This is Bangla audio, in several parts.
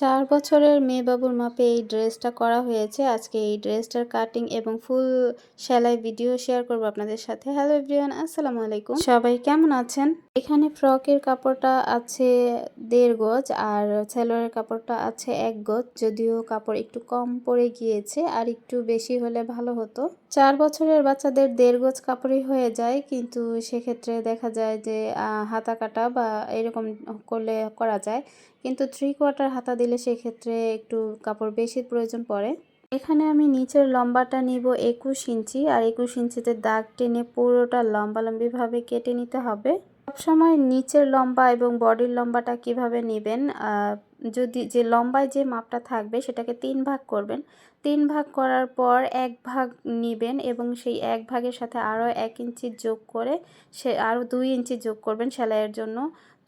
চার বছরের মেয়েবাবুর মাপে এই ড্রেসটা করা হয়েছে। আজকে এই ড্রেসটার কাটিং এবং ফুল সেলাই ভিডিও শেয়ার করব আপনাদের সাথে। হ্যালো এভরিওয়ান আসসালামু আলাইকুম। সবাই কেমন আছেন? এখানে ফ্রকের কাপড়টা আছে দেড় গজ আর সেলোয়ারের কাপড়টা আছে এক গজ। যদিও কাপড় একটু কম পড়ে গিয়েছে, আর একটু বেশি হলে ভালো হতো। চার বছরের বাচ্চাদের দেড় গজ কাপড়ই হয়ে যায়, কিন্তু সেক্ষেত্রে দেখা যায় যে হাতা কাটা বা এরকম করলে করা যায়। কিন্তু থ্রি কোয়ার্টার হাতা দিলে সেক্ষেত্রে একটু কাপড় বেশি প্রয়োজন পড়ে। এখানে আমি নিচের লম্বাটা নিব একুশ ইঞ্চি আর একুশ ইঞ্চিতে দাগ টেনে পুরোটা লম্বালম্বিভাবে কেটে নিতে হবে। সবসময় নিচের লম্বা এবং বডির লম্বাটা কীভাবে নেবেন যদি যে লম্বায় যে মাপটা থাকবে সেটাকে তিন ভাগ করবেন। তিন ভাগ করার পর এক ভাগ নেবেন এবং সেই এক ভাগের সাথে আরও এক ইঞ্চি যোগ করে সে, আরও দুই ইঞ্চি যোগ করবেন সেলাইয়ের জন্য।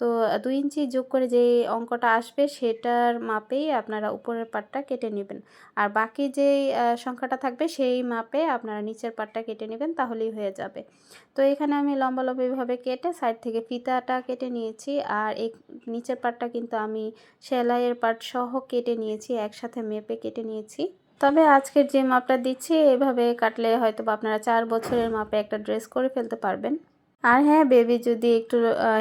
তো দুই ইঞ্চি যোগ করে যে অঙ্কটা আসবে সেটার মাপেই আপনারা উপরের পাটটা কেটে নেবেন। আর বাকি যে সংখ্যাটা থাকবে সেই মাপে আপনারা নিচের পাটটা কেটে নেবেন, তাহলেই হয়ে যাবে। তো এখানে আমি লম্বা লম্বিভাবে কেটে সাইড থেকে ফিতাটা কেটে নিয়েছি, আর এই নিচের পাটটা কিন্তু আমি সেলাইয়ের পাট সহ কেটে নিয়েছি, একসাথে মেপে কেটে নিয়েছি। তবে আজকের যে মাপটা দিচ্ছি, এভাবে কাটলে হয়তো আপনারা চার বছরের মাপে একটা ড্রেস করে ফেলতে পারবেন। আর হ্যাঁ বেবি যদি একটু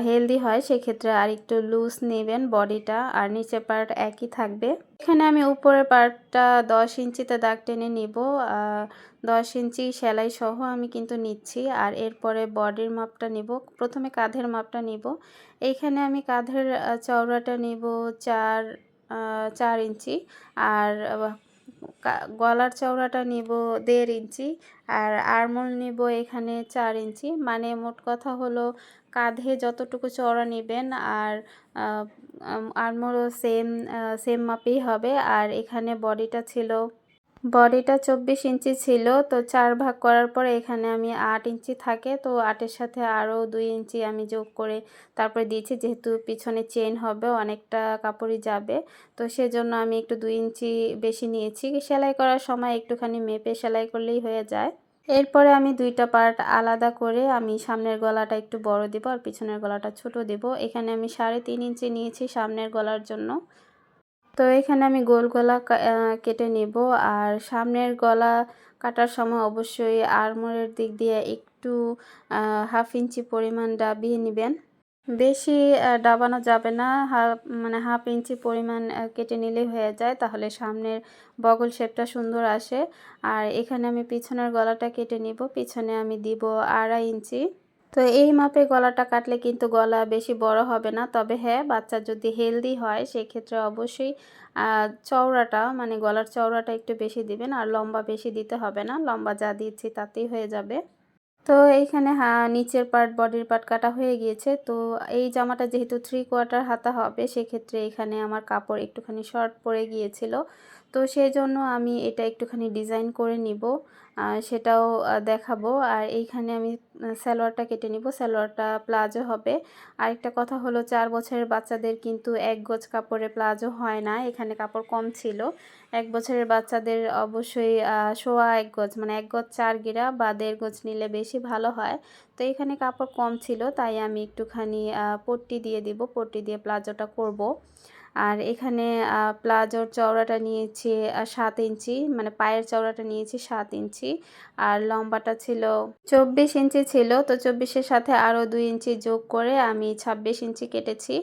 হেলদি হয়, সেক্ষেত্রে আর একটু লুজ নেবেন বডিটা আর নিচের পার্ট একই থাকবে। এখানে আমি উপরের পার্টটা দশ ইঞ্চিতে দাগ টেনে নিব। দশ ইঞ্চি সেলাই সহ আমি কিন্তু নিচ্ছি। আর এরপরে বডির মাপটা নিব। প্রথমে কাঁধের মাপটা নিব। এইখানে আমি কাঁধের চওড়াটা নিব চার চার ইঞ্চি। আর গলার চওড়াটা নিব দেড় ইঞ্চি আর আরমোল নিব এখানে চার ইঞ্চি। মানে মোট কথা হলো কাঁধে যতটুকু চওড়া নেবেন আর আরমোলও সেম সেম মাপেই হবে। আর এখানে বডিটা ছিল বডিটা চব্বিশ ইঞ্চি ছিল, তো চার ভাগ করার পরে এখানে আমি আট ইঞ্চি থাকে, তো আটের সাথে আরও দুই ইঞ্চি আমি যোগ করে তারপরে দিয়েছি, যেহেতু পিছনে চেন হবে, অনেকটা কাপড়ই যাবে, তো সেজন্য আমি একটু দুই ইঞ্চি বেশি নিয়েছি। সেলাই করার সময় একটুখানি মেপে সেলাই করলেই হয়ে যায়। এরপরে আমি দুইটা পার্ট আলাদা করে আমি সামনের গলাটা একটু বড় দেব আর পিছনের গলাটা ছোট দেব। এখানে আমি সাড়ে তিন ইঞ্চি নিয়েছি সামনের গলার জন্য। তো এখানে আমি গোল গলা কেটে নেব। আর সামনের গলা কাটার সময় অবশ্যই আরমোরের দিক দিয়ে একটু হাফ ইঞ্চি পরিমাণ ডাবিয়ে নেবেন। বেশি ডাবানো যাবে না। হাফ মানে হাফ ইঞ্চি পরিমাণ কেটে নিলেই হয়ে যায়। তাহলে সামনের বগল শেপটা সুন্দর আসে। আর এখানে আমি পিছনের গলাটা কেটে নিব। পিছনে আমি দিব আড়াই ইঞ্চি। তো এই মাপে গলাটা কাটলে কিন্তু গলা বেশি বড় হবে না। তবে হ্যাঁ বাচ্চা যদি হেলদি হয়, সেক্ষেত্রে অবশ্যই চওড়াটা মানে গলার চওড়াটা একটু বেশি দিবেন। আর লম্বা বেশি দিতে হবে না। লম্বা যা দিচ্ছি তাতেই হয়ে যাবে। তো এইখানে হা, নিচের পার্ট বডির পার্ট কাটা হয়ে গিয়েছে। তো এই জামাটা যেহেতু থ্রি কোয়ার্টার হাতা হবে, সেক্ষেত্রে এখানে আমার কাপড় একটুখানি শর্ট পড়ে গিয়েছিল। তো সেই জন্য আমি এটা একটুখানি ডিজাইন করে নিব সেটাও দেখাবো। আর এইখানে আমি সালোয়ারটা কেটে নিব, সালোয়ারটা প্লাজো হবে। আরেকটা কথা হলো, চার বছরের বাচ্চাদের কিন্তু এক গজ কাপড়ে প্লাজো হয় না, এখানে কাপড় কম ছিল। এক বছরের বাচ্চাদের অবশ্যই সোয়া এক গজ মানে এক গজ চার গিরা বা দেড় গজ নিলে বেশি ভালো হয়। তো এখানে কাপড় কম ছিল, তাই আমি একটুখানি পট্টি দিয়ে দিব, পট্টি দিয়ে প্লাজোটা করব। আর এখানে প্লাজোর চওড়াটা নিয়েছি সাত ইঞ্চি মানে পায়ের চওড়াটা নিয়েছি সাত ইঞ্চি। আর লম্বাটা ছিল চব্বিশ ইঞ্চি ছিল, তো চব্বিশের সাথে আরও দুই ইঞ্চি যোগ করে আমি ছাব্বিশ ইঞ্চি কেটেছি।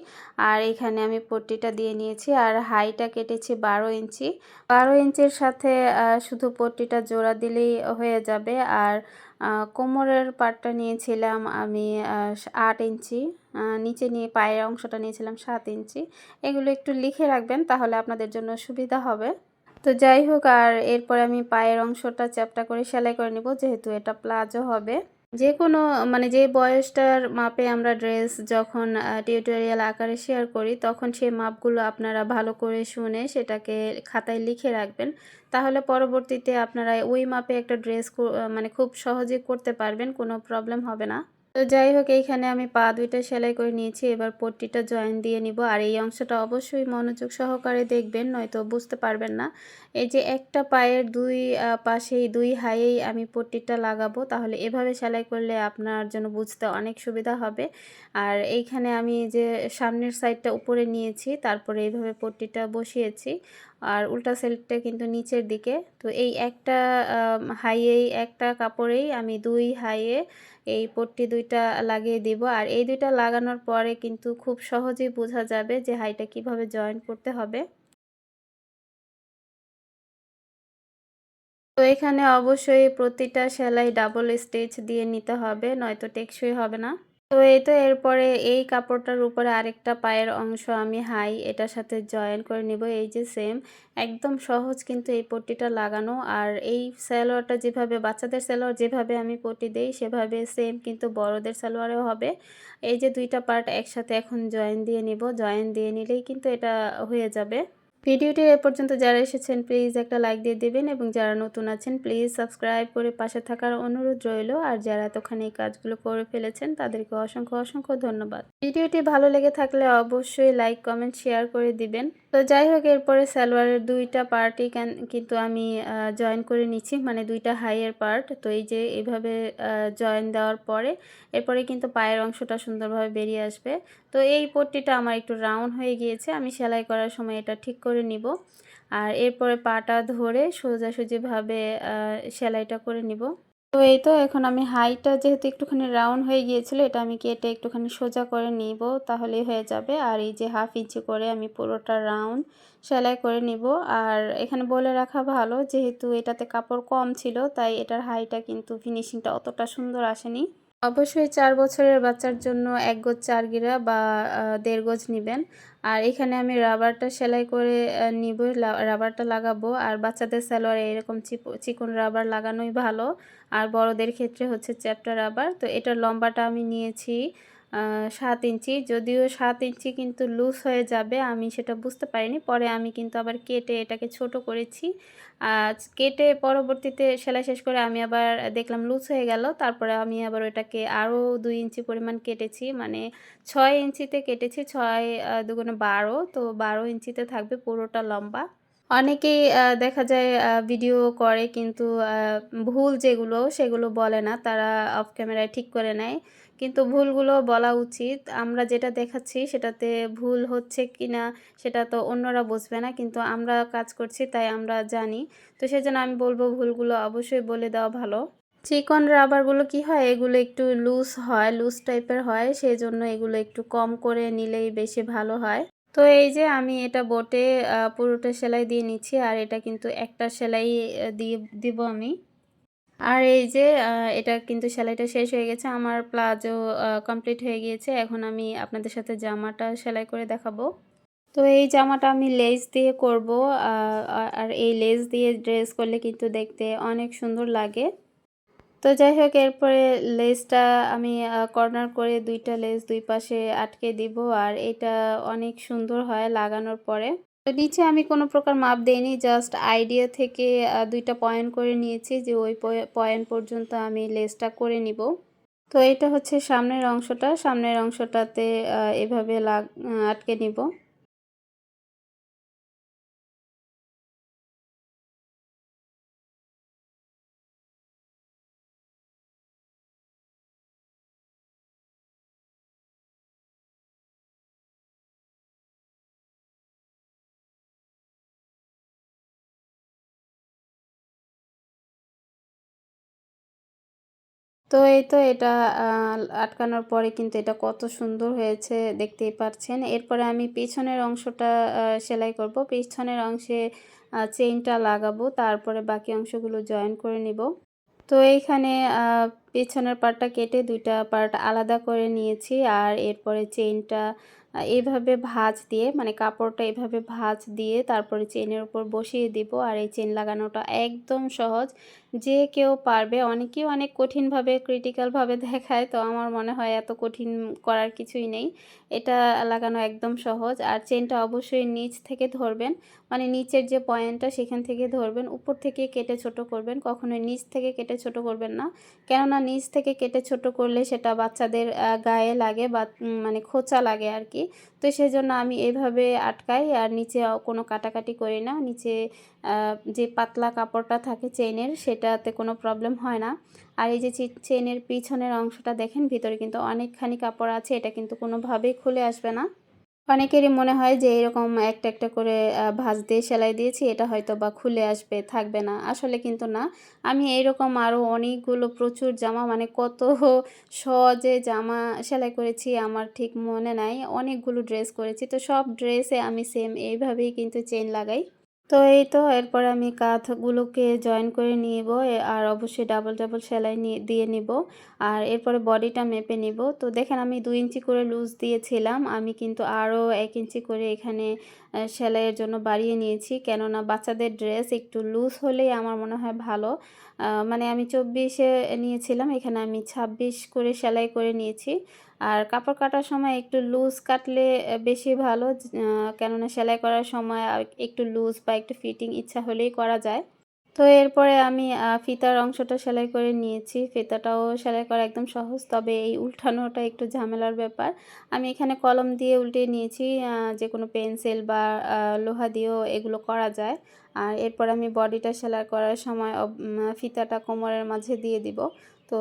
আর এখানে আমি পট্টিটা দিয়ে নিয়েছি, আর হাইটা কেটেছি বারো ইঞ্চি। বারো ইঞ্চির সাথে শুধু পট্টিটা জোড়া দিলেই হয়ে যাবে। আর কোমরের পাটটা নিয়েছিলাম আমি আট ইঞ্চি। নিচে নিয়ে পায়ের অংশটা নিয়েছিলাম সাত ইঞ্চি। এগুলো একটু লিখে রাখবেন তাহলে আপনাদের জন্য সুবিধা হবে। তো যাই হোক, আর এরপরে আমি পায়ের অংশটা চ্যাপটা করে সেলাই করে নেব, যেহেতু এটা প্লাজো হবে। যে কোনো মানে যে বয়সটার মাপে আমরা ড্রেস যখন টিউটোরিয়াল আকারে শেয়ার করি, তখন সেই মাপগুলো আপনারা ভালো করে শুনে সেটাকে খাতায় লিখে রাখবেন। তাহলে পরবর্তীতে আপনারা ওই মাপে একটা ড্রেস মানে খুব সহজে করতে পারবেন, কোনো প্রবলেম হবে না। তো যাই হোক, এইখানে আমি পা দুইটা সেলাই করে নিয়েছি, এবার পট্টিটা জয়েন দিয়ে নিব। আর এই অংশটা অবশ্যই মনোযোগ সহকারে দেখবেন, নয়তো বুঝতে পারবেন না। এই যে একটা পায়ের দুই পাশেই দুই হাইয়েই আমি পট্টিটা লাগাবো, তাহলে এভাবে সেলাই করলে আপনার জন্য বুঝতে অনেক সুবিধা হবে। আর এইখানে আমি যে সামনের সাইডটা উপরে নিয়েছি, তারপরে এইভাবে পট্টিটা বসিয়েছি, আর উল্টা সাইডটা কিন্তু নিচের দিকে। তো এই একটা হাইয়েই একটা কাপড়েই আমি দুই হাইয়ে এই পট্টি দুইটা লাগিয়ে দিব। আর এই দুইটা লাগানোর পরে কিন্তু খুব সহজেই বোঝা যাবে যে হাইটা কীভাবে জয়েন করতে হবে। তো এখানে অবশ্যই প্রতিটা সেলাই ডাবল স্টিচ দিয়ে নিতে হবে, নয়তো টেকসই হবে না। তো এই তো এরপরে এই কাপড়টার উপরে আরেকটা পায়ের অংশ আমি হাই এটার সাথে জয়েন করে নিব, এই যে সেম একদম সহজ কিন্তু এই পট্টিটা লাগানো, আর এই সালোয়ারটা যেভাবে, বাচ্চাদের সালোয়ার যেভাবে আমি পট্টি দেই, সেভাবে সেম কিন্তু বড়দের সালোয়ারেও হবে। এই যে দুইটা পার্ট একসাথে এখন জয়েন দিয়ে নিব জয়েন দিয়ে নিলেই কিন্তু এটা হয়ে যাবে। ভিডিওটি এ পর্যন্ত যারা এসেছেন প্লিজ একটা লাইক দিয়ে দেবেন এবং যারা নতুন আছেন প্লিজ সাবস্ক্রাইব করে পাশে থাকার অনুরোধ রইল। আর যারা এতখানি এই কাজগুলো করে ফেলেছেন, তাদেরকে অসংখ্য অসংখ্য ধন্যবাদ। ভিডিওটি ভালো লেগে থাকলে অবশ্যই লাইক কমেন্ট শেয়ার করে দিবেন। তো যাই হোক, এরপরে সালোয়ারের দুইটা পার্টই কিন্তু আমি জয়েন করে নিচ্ছি মানে দুইটা হাইয়ের পার্ট তো এই যে এইভাবে জয়েন দেওয়ার পরে, এরপরে কিন্তু পায়ের অংশটা সুন্দরভাবে বেরিয়ে আসবে। তো এই পট্টিটা আমার একটু রাউন্ড হয়ে গিয়েছে, আমি সেলাই করার সময় এটা ঠিক করে নিব। আর এরপরে পাটা ধরে সোজাসুজিভাবে সেলাইটা করে নিব। তো এই তো এখন আমি হাইটা যেহেতু একটুখানি রাউন্ড হয়ে গিয়েছিল, এটা আমি কেটে একটুখানি সোজা করে নিব, তাহলেই হয়ে যাবে। আর এই যে হাফ ইঞ্চি করে আমি পুরোটা রাউন্ড সেলাই করে নিব। আর এখানে বলে রাখা ভালো, যেহেতু এটাতে কাপড় কম ছিল, তাই এটার হাইটা কিন্তু ফিনিশিংটা অতটা সুন্দর আসেনি। অবশ্যই চার বছরের বাচ্চার জন্য এক গোজ চার গিরা বা দেড় গোজ নেবেন। আর এখানে আমি রাবারটা সেলাই করে নিব রাবারটা লাগাবো। আর বাচ্চাদের সালোয়ারে এরকম চিকন রাবার লাগানোই ভালো। আর বড়দের ক্ষেত্রে হচ্ছে চ্যাপ্টার রাবার। তো এটার লম্বাটা আমি নিয়েছি সাত ইঞ্চি। যদিও সাত ইঞ্চি কিন্তু লুজ হয়ে যাবে, আমি সেটা বুঝতে পারিনি। পরে আমি কিন্তু আবার কেটে এটাকে ছোট করেছি। কেটে পরবর্তীতে সেলাই শেষ করে আমি আবার দেখলাম লুজ হয়ে গেল। তারপরে আমি আবার ওটাকে আরও দুই ইঞ্চি পরিমাণ কেটেছি। মানে ছয় ইঞ্চিতে কেটেছি, ছয় দুগুণে বারো। তো বারো ইঞ্চিতে থাকবে পুরোটা লম্বা। অনেকেই দেখা যায় ভিডিও করে কিন্তু ভুল যেগুলো, সেগুলো বলে না। তারা অফ ক্যামেরায় ঠিক করে নেয়। কিন্তু ভুলগুলো বলা উচিত। আমরা যেটা দেখাচ্ছি সেটাতে ভুল হচ্ছে কি না সেটা তো অন্যরা বুঝবে না, কিন্তু আমরা কাজ করছি তাই আমরা জানি। তো সেজন্য আমি বলব ভুলগুলো অবশ্যই বলে দেওয়া ভালো। চিকন রাবারগুলো কি হয়? এগুলো একটু লুজ হয় লুজ টাইপের হয় সেই জন্য এগুলো একটু কম করে নিলেই বেশি ভালো হয়। তো এই যে আমি এটা বোটে পুরোটা সেলাই দিয়ে নিচ্ছি, আর এটা কিন্তু একটা সেলাই দিয়ে, দিব আমি। আর এই যে এটা কিন্তু সেলাইটা শেষ হয়ে গেছে। আমার প্লাজো কমপ্লিট হয়ে গিয়েছে। এখন আমি আপনাদের সাথে জামাটা সেলাই করে দেখাবো। তো এই জামাটা আমি লেস দিয়ে করব। আর এই লেস দিয়ে ড্রেস করলে কিন্তু দেখতে অনেক সুন্দর লাগে। তো যাই হোক, এরপরে লেসটা আমি কর্নার করে দুইটা লেস দুই পাশে আটকে দিব। আর এটা অনেক সুন্দর হয় লাগানোর পরে। তো নিচে আমি কোনো প্রকার মাপ দেইনি জাস্ট আইডিয়া থেকে দুইটা পয়েন্ট করে নিয়েছি যে ওই পয়েন্ট পর্যন্ত আমি লেসটা করে নিব। তো এটা হচ্ছে সামনের অংশটা, সামনের অংশটাতে এভাবে লাগ আটকে নিব। তো এই তো এটা আটকানোর পরে কিন্তু এটা কত সুন্দর হয়েছে দেখতেই পাচ্ছেন এরপরে আমি পিছনের অংশটা সেলাই করব। পিছনের অংশে চেইনটা লাগাবো। তারপরে বাকি অংশগুলো জয়েন করে নিব। তো এইখানে পেছনের পার্টটা কেটে দুইটা পার্ট আলাদা করে নিয়েছি। আর এরপরে চেইনটা এইভাবে ভাঁজ দিয়ে মানে কাপড়টা এইভাবে ভাঁজ দিয়ে তারপরে চেনের উপর বসিয়ে দিব। আর এই চেন লাগানোটা একদম সহজ। যে কেউ পারবে, অনেকেই অনেক কঠিনভাবে ক্রিটিক্যালভাবে দেখায়, তো আমার মনে হয় এত কঠিন করার কিছুই নেই। এটা লাগানো একদম সহজ। আর চেনটা অবশ্যই নিচ থেকে ধরবেন। মানে নিচের যে পয়েন্টটা সেখান থেকে ধরবেন। উপর থেকে কেটে ছোট করবেন। কখনোই নিচ থেকে কেটে ছোট করবেন না। কেননা নিচ থেকে কেটে ছোট করলে সেটা বাচ্চাদের গায়ে লাগে বা মানে খোঁচা লাগে আর কি। তো সেই জন্য আমি এভাবে আটকাই আর নিচে কোনো কাটাকাটি করি না। নিচে যে পাতলা কাপড়টা থাকে চেনের সেটাতে কোনো প্রবলেম হয় না। আর এই যে চেনের পিছনের অংশটা দেখেন, ভিতরে কিন্তু অনেকখানি কাপড় আছে, এটা কিন্তু কোনোভাবেই খুলে আসবে না। অনেকেরই মনে হয় যে এরকম একটা একটা করে ভাঁজ দিয়ে সেলাই দিয়েছি, এটা হয়তো বা খুলে আসবে, থাকবে না। আসলে কিন্তু না। আমি এইরকম আরও অনেকগুলো প্রচুর জামা মানে কত সহজে জামা সেলাই করেছি, আমার ঠিক মনে নাই। অনেকগুলো ড্রেস করেছি, তো সব ড্রেসে আমি সেম এইভাবেই কিন্তু চেন লাগাই। তো এই তো, এরপর আমি কাঁথগুলোকে জয়েন করে নিব আর অবশ্যই ডাবল ডাবল সেলাই দিয়ে নিব, আর এরপরে বডিটা মেপে নিব। তো দেখেন আমি দুই ইঞ্চি করে লুজ দিয়েছিলাম, আমি কিন্তু আরও এক ইঞ্চি করে এখানে সেলাইয়ের জন্য বাড়িয়ে নিয়েছি, কেননা বাচ্চাদের ড্রেস একটু লুজ হলেই আমার মনে হয় ভালো। মানে আমি চব্বিশে নিয়েছিলাম, এখানে আমি ছাব্বিশ করে সেলাই করে নিয়েছি। আর কাপড় কাটার সময় একটু লুজ কাটলে বেশি ভালো কেননা সেলাই করার সময় একটু লুজ বা একটু ফিটিং ইচ্ছা হলেই করা যায়। তো এরপরে আমি ফিতার অংশটা সেলাই করে নিয়েছি। ফিতাটাও সেলাই করা একদম সহজ, তবে এই উল্টানোটা একটু ঝামেলার ব্যাপার। আমি এখানে কলম দিয়ে উল্টে নিয়েছি যে কোনো পেন্সিল বা লোহা দিয়েও এগুলো করা যায়। আর এরপর আমি বডিটা সেলাই করার সময় ফিতাটা কোমরের মাঝে দিয়ে দিব। তো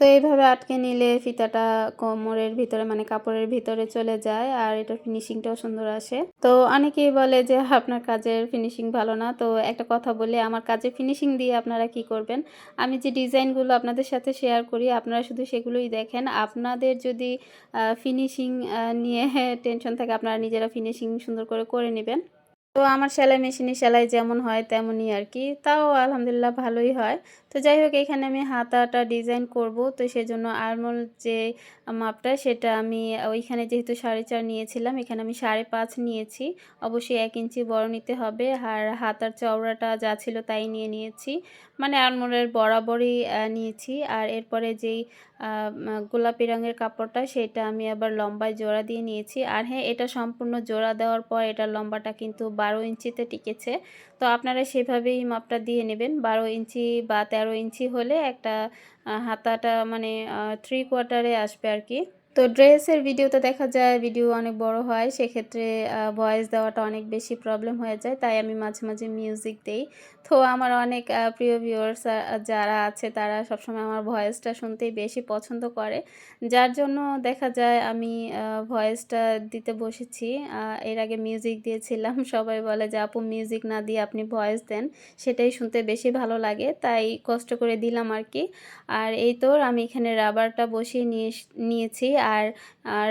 তো এইভাবে আটকে নিলে ফিতাটা কোমরের ভিতরে মানে কাপড়ের ভিতরে চলে যায় আর এটার ফিনিশিংটাও সুন্দর আসে। তো অনেকেই বলে যে, আপনার কাজের ফিনিশিং ভালো না। তো একটা কথা বলে, আমার কাজের ফিনিশিং দিয়ে আপনারা কি করবেন? আমি যে ডিজাইনগুলো আপনাদের সাথে শেয়ার করি, আপনারা শুধু সেগুলোই দেখেন। আপনাদের যদি ফিনিশিং নিয়ে টেনশন থাকে, আপনারা নিজেরা ফিনিশিং সুন্দর করে করে নেবেন। তো আমার সেলাই মেশিনে সেলাই যেমন হয়, তেমনই আর কি। তাও আলহামদুলিল্লাহ ভালোই হয়। তো যাই হোক, এখানে আমি হাতাটা ডিজাইন করব। তো সেজন্য আরমোল যে মাপটা, সেটা আমি, ওইখানে যেহেতু সাড়ে চার নিয়েছিলাম, এখানে আমি সাড়ে পাঁচ নিয়েছি। অবশ্যই এক ইঞ্চি বড় নিতে হবে। আর হাতার চওড়াটা যা ছিল তাই নিয়ে নিয়েছি। মানে আরমোলের বরাবরই নিয়েছি। আর এরপরে যেই গোলাপি রঙের কাপড়টা, সেটা আমি আবার লম্বায় জোড়া দিয়ে নিয়েছি। আর হ্যাঁ এটা সম্পূর্ণ জোড়া দেওয়ার পর এটার লম্বাটা কিন্তু বারো ইঞ্চিতে টিকেছে। তো আপনারা সেভাবেই মাপটা দিয়ে নেবেন। বারো ইঞ্চি বা তেরো ইঞ্চি হলে একটা হাতাটা মানে থ্রি কোয়ার্টারে আসবে আর কি তো ড্রেসের ভিডিওতে দেখা যায় ভিডিও অনেক বড় হয়, সেক্ষেত্রে ভয়েস দেওয়াটা অনেক বেশি প্রবলেম হয়ে যায়, তাই আমি মাঝে মাঝে মিউজিক দেই। তো আমার অনেক প্রিয় ভিউয়ার্স যারা আছে তারা সবসময় আমার ভয়েসটা শুনতেই বেশি পছন্দ করে। যার জন্য দেখা যায় আমি ভয়েসটা দিতে বসেছি। এর আগে মিউজিক দিয়েছিলাম। সবাই বলে যে, আপু মিউজিক না দিয়ে আপনি ভয়েস দেন। সেটাই শুনতে বেশি ভালো লাগে। তাই কষ্ট করে দিলাম আর কি আর এই তো আমি এখানে রাবারটা বসিয়ে নিয়ে নিয়েছি। আর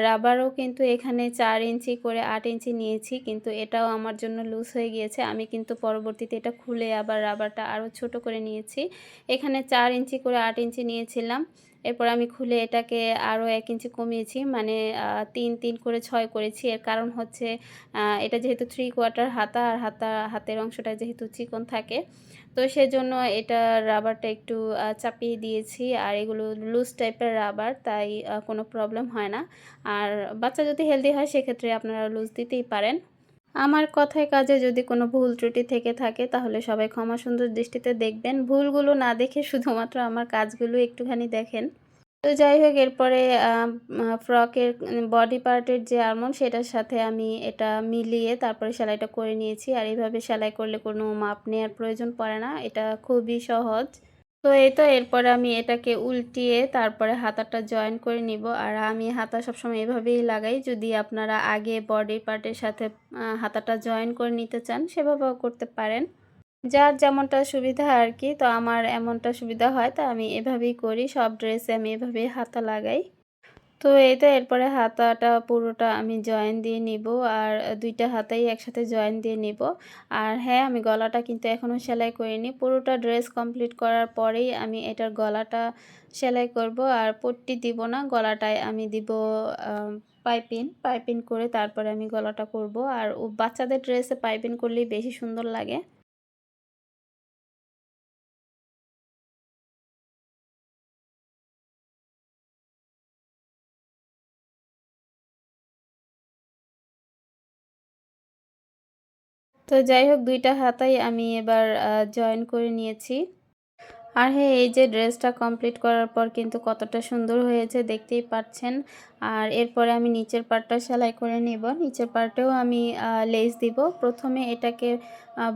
রাবারও কিন্তু এখানে চার ইঞ্চি করে আট ইঞ্চি নিয়েছি। কিন্তু এটাও আমার জন্য লুজ হয়ে গিয়েছে। আমি কিন্তু পরবর্তীতে এটা খুলে আবার রাবারটা আরও ছোট করে নিয়েছি। এখানে চার ইঞ্চি করে আট ইঞ্চি নিয়েছিলাম। এরপর আমি খুলে এটাকে আরও এক ইঞ্চি কমিয়েছি মানে তিন তিন করে ছয় করেছি। এর কারণ হচ্ছে এটা যেহেতু থ্রি কোয়ার্টার হাতা আর হাতা, হাতের অংশটা যেহেতু চিকন থাকে, তো সেজন্য এটা রাবারটা একটু চাপিয়ে দিয়েছি। আর এগুলো লুজ টাইপের রাবার, তাই কোনো প্রবলেম হয় না। আর বাচ্চা যদি হেলদি হয়, সেক্ষেত্রে আপনারা লুজ দিতেই পারেন। আমার কথায় কাজে যদি কোনো ভুল ত্রুটি থেকে থাকে, তাহলে সবাই ক্ষমা সুন্দর দৃষ্টিতে দেখবেন। ভুলগুলো না দেখে শুধুমাত্র আমার কাজগুলো একটুখানি দেখেন। তো যাই হোক, এরপরে ফ্রকের বডি পার্টের যে আর্মন সেটার সাথে আমি এটা মিলিয়ে তারপরে সেলাইটা করে নিয়েছি। আর এইভাবে সেলাই করলে কোনো মাপ নেওয়ার প্রয়োজন পড়ে না। এটা খুবই সহজ। তো এই তো এরপরে আমি এটাকে উল্টিয়ে তারপরে হাতাটা জয়েন করে নিব। আর আমি হাতা সবসময় এভাবেই লাগাই। যদি আপনারা আগে বডি পার্টের সাথে হাতাটা জয়েন করে নিতে চান, সেভাবেও করতে পারেন। যার যেমনটা সুবিধা আর কি, তো আমার এমনটা সুবিধা হয়, তো আমি এভাবেই করি। সব ড্রেসে আমি এভাবেই হাতা লাগাই। তো এই তো এরপরে হাতাটা পুরোটা আমি জয়েন দিয়ে নিব আর দুইটা হাতাই একসাথে জয়েন দিয়ে নিব। আর হ্যাঁ আমি গলাটা কিন্তু এখনও সেলাই করিনি। পুরোটা ড্রেস কমপ্লিট করার পরেই আমি এটার গলাটা সেলাই করব আর পট্টি দিব না, গলাটায় আমি দিব পাইপিন। পাইপিন করে তারপরে আমি গলাটা করব। আর বাচ্চাদের ড্রেসে পাইপিন করলেই বেশি সুন্দর লাগে। তো যাই হোক, দুইটা হাতাই আমি এবার জয়েন করে নিয়েছি। আর হ্যাঁ এই যে ড্রেসটা কমপ্লিট করার পর কিন্তু কতটা সুন্দর হয়েছে, দেখতেই পাচ্ছেন। আর এরপরে আমি নিচের পার্টটা সেলাই করে নিব। নিচের পার্টেও আমি লেস দিব। প্রথমে এটাকে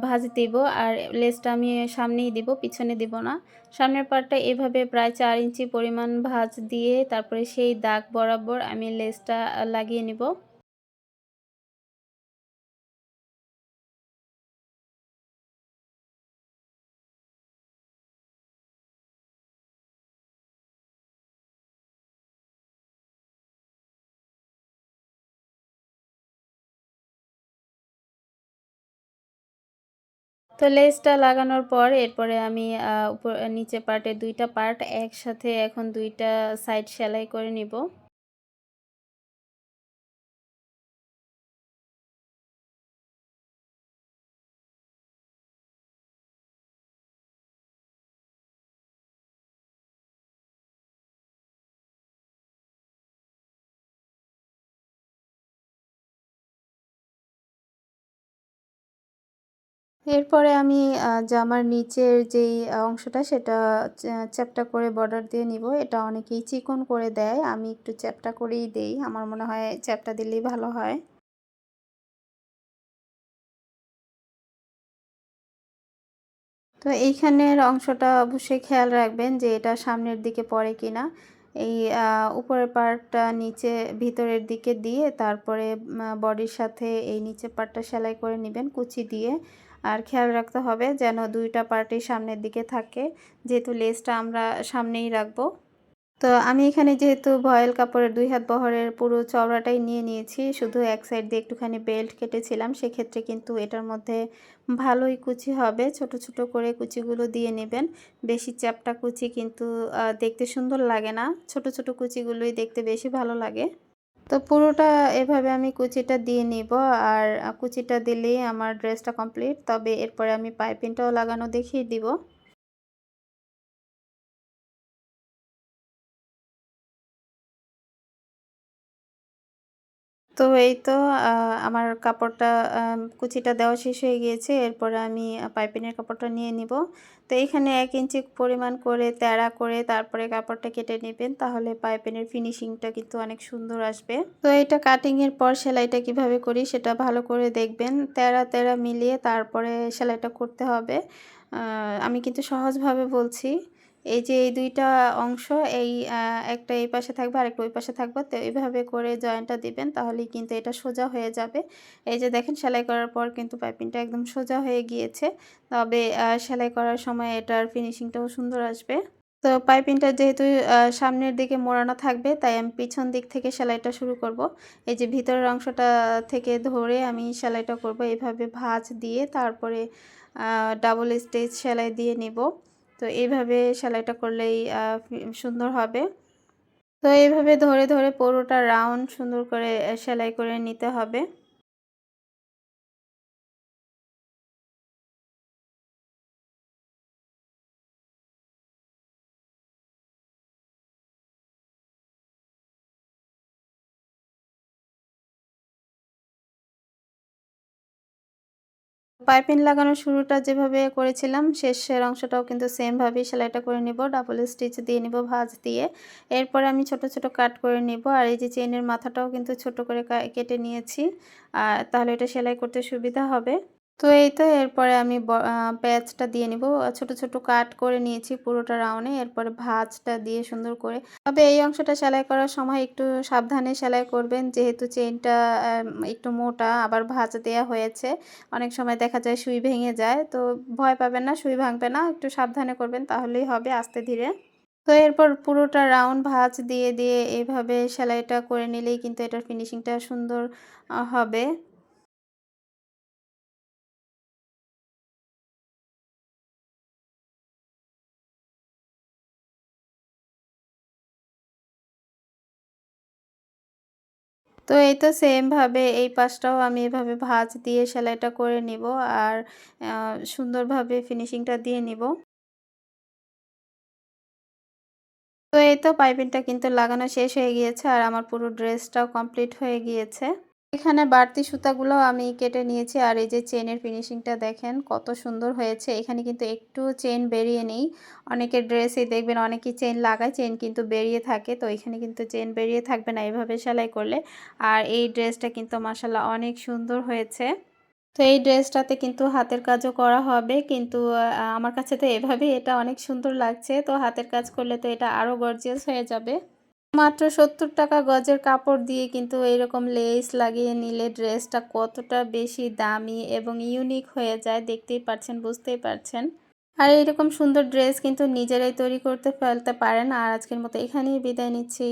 ভাজ দিব। আর লেসটা আমি সামনেই দিব, পিছনে দিব না। সামনের পার্টটা এভাবে প্রায় চার ইঞ্চি পরিমাণ ভাজ দিয়ে তারপরে সেই দাগ বরাবর আমি লেসটা লাগিয়ে নিব। তো লেসটা লাগানোর পর এরপরে আমি উপর, নিচে পার্টে দুইটা পার্ট একসাথে এখন দুইটা সাইড সেলাই করে নিব। এরপরে আমি জামার নিচের যেই অংশটা সেটা চ্যাপটা করে বর্ডার দিয়ে নিব। এটা অনেকেই চিকন করে দেয়। আমি একটু চ্যাপটা করেই দেই। আমার মনে হয় চ্যাপটা দিলেই ভালো হয়। তো এইখানের অংশটা অবশ্যই খেয়াল রাখবেন যে এটা সামনের দিকে পড়ে কিনা। এই উপরের পার্টটা নিচে ভিতরের দিকে দিয়ে তারপরে বডির সাথে এই নিচে পার্টটা সেলাই করে নেবেন কুচি দিয়ে। আর খেয়াল রাখতে হবে যেন দুইটা পার্টি সামনের দিকে থাকে, যেহেতু লেসটা আমরা সামনেই রাখব। তো আমি এখানে যেহেতু ভয়েল কাপড়ের দুই হাত বহরের পুরো চওড়াটাই নিয়ে নিয়েছি, শুধু এক সাইড দিয়ে একটুখানি বেল্ট কেটেছিলাম, সেক্ষেত্রে কিন্তু এটার মধ্যে ভালোই কুচি হবে। ছোট ছোট করে কুচিগুলো দিয়ে নেবেন। বেশি চ্যাপটা কুচি কিন্তু দেখতে সুন্দর লাগে না। ছোট ছোট কুচিগুলোই দেখতে বেশি ভালো লাগে। তো পুরোটা এভাবে আমি কুচিটা দিয়ে নিব আর কুচিটা দিলেই আমার ড্রেসটা কমপ্লিট। তবে এরপরে আমি পাইপিংটাও লাগানো দেখিয়ে দিব। তো এই তো আমার কাপড়টা কুচিটা দেওয়া শেষ হয়ে গিয়েছে। এরপরে আমি পাইপিনের কাপড়টা নিয়ে নিব। তো এখানে এক ইঞ্চি পরিমাণ করে তেড়া করে তারপরে কাপড়টা কেটে নেবেন। তাহলে পাইপিনের ফিনিশিংটা কিন্তু অনেক সুন্দর আসবে। তো এটা কাটিংয়ের পর সেলাইটা কীভাবে করি সেটা ভালো করে দেখবেন। তেড়া তেড়া মিলিয়ে তারপরে সেলাইটা করতে হবে। আমি কিন্তু সহজভাবে বলছি। এই যে এই দুইটা অংশ, এই একটা এই পাশে থাকবে আর একটা ওই পাশে থাকবে, তো এইভাবে করে জয়েন্টটা দিবেন, তাহলেই কিন্তু এটা সোজা হয়ে যাবে। এই যে দেখেন, সেলাই করার পর কিন্তু পাইপিংটা একদম সোজা হয়ে গিয়েছে, তবে সেলাই করার সময় এটার ফিনিশিংটাও সুন্দর আসবে। তো পাইপিংটা যেহেতু সামনের দিকে মোড়ানো থাকবে, তাই আমি পিছন দিক থেকে সেলাইটা শুরু করব। এই যে ভিতরের অংশটা থেকে ধরে আমি সেলাইটা করব, এইভাবে ভাঁজ দিয়ে তারপরে ডাবল স্টেজ সেলাই দিয়ে নিব। তো এইভাবে সেলাইটা করলেই সুন্দর হবে। তো এইভাবে ধরে ধরে পুরোটা রাউন্ড সুন্দর করে সেলাই করে নিতে হবে। পাইপিং লাগানোর শুরুটা যেভাবে করেছিলাম, শেষের অংশটাও কিন্তু সেমভাবেই সেলাইটা করে নিব ডাবল স্টিচ দিয়ে নিব ভাজ দিয়ে। এরপরে আমি ছোট ছোট কাট করে নিব আর এই যে চেনের মাথাটাও কিন্তু ছোট করে কেটে নিয়েছি। আর তাহলে এটা সেলাই করতে সুবিধা হবে। তো এই তো এরপরে আমি প্যাচটা দিয়ে নিব। ছোট ছোট কাট করে নিয়েছি পুরোটা রাউন্ডে এরপরে ভাজটা দিয়ে সুন্দর করে। তবে এই অংশটা সেলাই করার সময় একটু সাবধানে সেলাই করবেন। যেহেতু চেনটা একটু মোটা, আবার ভাজ দেওয়া হয়েছে, অনেক সময় দেখা যায় সুই ভেঙে যায়। তো ভয় পাবেন না, সুই ভাঙবে না। একটু সাবধানে করবেন, তাহলেই হবে আস্তে ধীরে। তো এরপর পুরোটা রাউন্ড ভাঁজ দিয়ে দিয়ে এভাবে সেলাইটা করে নিলেই কিন্তু এটার ফিনিশিংটা সুন্দর হবে। তো এই তো সেমভাবে এই পাশটাও আমি এভাবে ভাঁজ দিয়ে সেলাইটা করে নিব আর সুন্দরভাবে ফিনিশিংটা দিয়ে নিব। তো এই তো পাইপিংটা কিন্তু লাগানো শেষ হয়ে গিয়েছে আর আমার পুরো ড্রেসটাও কমপ্লিট হয়ে গিয়েছে। এখানে বাড়তি সুতাগুলো আমি কেটে নিয়েছি আর এই যে চেনের ফিনিশিংটা দেখেন, কত সুন্দর হয়েছে। এখানে কিন্তু একটু চেন বেরিয়ে নেই। অনেকের ড্রেসে দেখবেন অনেকেই চেন লাগায়, চেন কিন্তু বেরিয়ে থাকে। তো এখানে কিন্তু চেন বেরিয়ে থাকবে না এভাবে সেলাই করলে। আর এই ড্রেসটা কিন্তু মাসাল্লাহ অনেক সুন্দর হয়েছে। তো এই ড্রেসটাতে কিন্তু হাতের কাজও করা হবে। কিন্তু আমার কাছে তো এভাবেই এটা অনেক সুন্দর লাগছে। তো হাতের কাজ করলে তো এটা আরও গর্জিয়াস হয়ে যাবে। মাত্র সত্তর টাকা গজের কাপড় দিয়ে কিন্তু এরকম লেস লাগিয়ে নিলে ড্রেসটা কতটা বেশি দামি এবং ইউনিক হয়ে যায় দেখতেই পাচ্ছেন, বুঝতেই পারছেন। আর এরকম সুন্দর ড্রেস কিন্তু নিজেরাই তৈরি করতে ফেলতে পারেন। আর আজকের মতো এখানেই বিদায় নিচ্ছি।